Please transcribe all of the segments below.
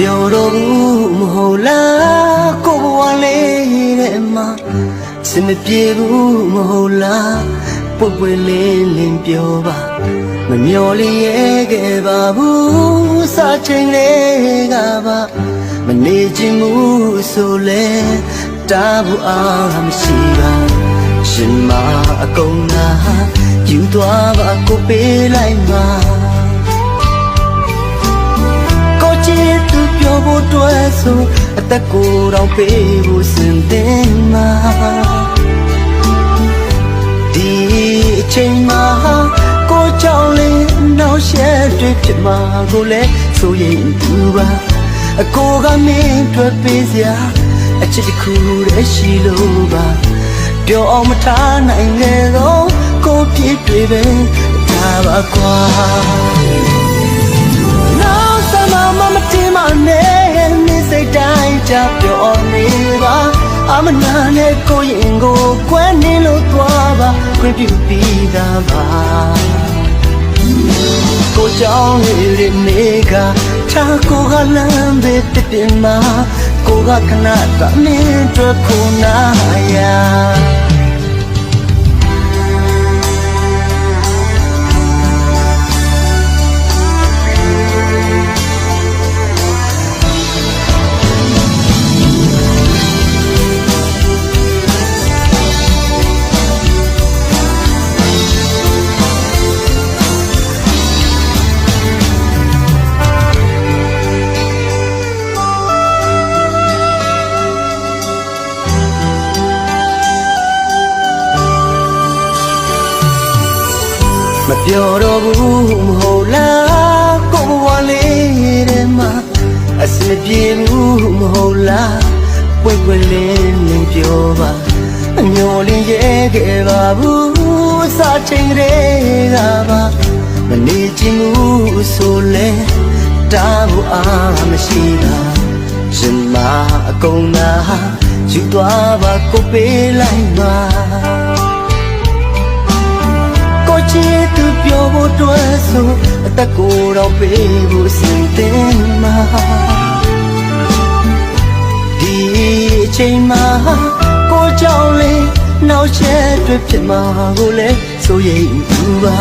ပြောတော့ဘူးမဟုတ်လားကိုဘဝလေးတဲ့မှာစင်မပြေဘူးမဟုတ်လားပုတ်ပွေလေးလင်းပြောပါမမျော်လင့်ရဲ့ခဲ့ပါဘူးစာချိန်လေးကပါမနေခြင်းမှုဆိုလဲတားဘူးအားမရှိပါရှင်မအကုန်လားယူသွားပါကိုပေးလိုက်ပါ ဆိုအသက်ကိုယ်တော့ပေးဖို့စင်တင်မှာဒီအချိန်မှာကိုကြောင့်လေးနောက်ရှက်တွေဖြစ်မှာကိုလည်းဆိုရင်သူပါအကိုကမင်းတွေ့ပေးစရာအချစ်တစ်ခုတည်းရှိလို့ပါပြောအောင်မထားနိုင်ခဲ့တော့ကိုပြည့်တွေပဲဒါပါကွာနောက် ကြပြောနေပါအမနာနဲ့ကိုရင်ကိုကွဲနေလို့သွားပါခွင့်ပြုပြီးသားပါကိုကြောင့်လေးလေးနေကထားကိုကလမ်းပဲတပြင်းမှာကိုကခဏတမင်းတွေ့ခုနာရ မပြောတော့ဘူးမဟုတ်လားကိုဘဝလေးထဲမှာအစမပြေဘူးမဟုတ်လားပွင့်ပွင့်လင်းလင်းပြောပါအမျော်လင်းရဲ့ခဲ့ပါဘူးစာချိန်တွေကပါမနေချင်ဘူးဆိုလဲတားဖို့အားမရှိတာရှင်မအကုန်လားယူသွားပါကိုပေးလိုက်ပါကိုချစ်သူ ပြောဖို့တွေ့ဆိုအသက်ကိုယ်တော့ပေးဖို့စင်တင်မှာဒီအချိန်မှာကိုကြောင့်လေးနောက်ချက်တွေဖြစ်မှာကိုလည်းဆိုရင်ဘူးပါ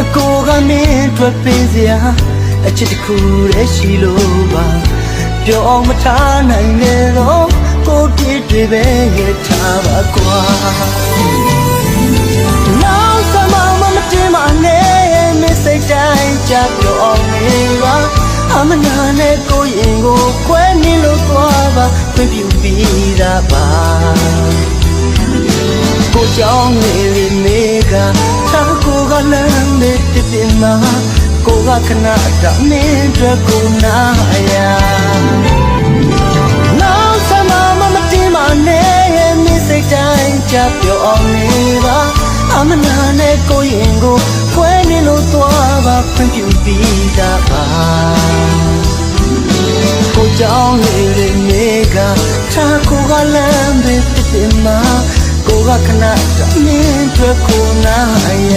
အကိုကမင်းတွေ့ပေးစရာအချစ်တစ်ခုတည်းရှိလို့ပါပြောအောင်မထားနိုင်လေတော့ကိုပြည့်တွေပဲရထားပါကွာနောက် နေပါအမနာနဲ့ကိုရင်ကိုခွဲနေလို့သွားပါခွင့်ပြုပြီးတာပါကိုကြောင့်လေးလေးနေကသာကိုကလမ်းနဲ့တပြင်းမှာကိုကခဏတမင်းတွေ့ကိုနာရ လို့သွားပါခွင့်ပြုပြီးတာပါကိုကြောင့်လေးလေးနေကသာကိုကလမ်းပဲပြစ်မှာကိုကခဏတမင်းတွေ့ကိုနာရ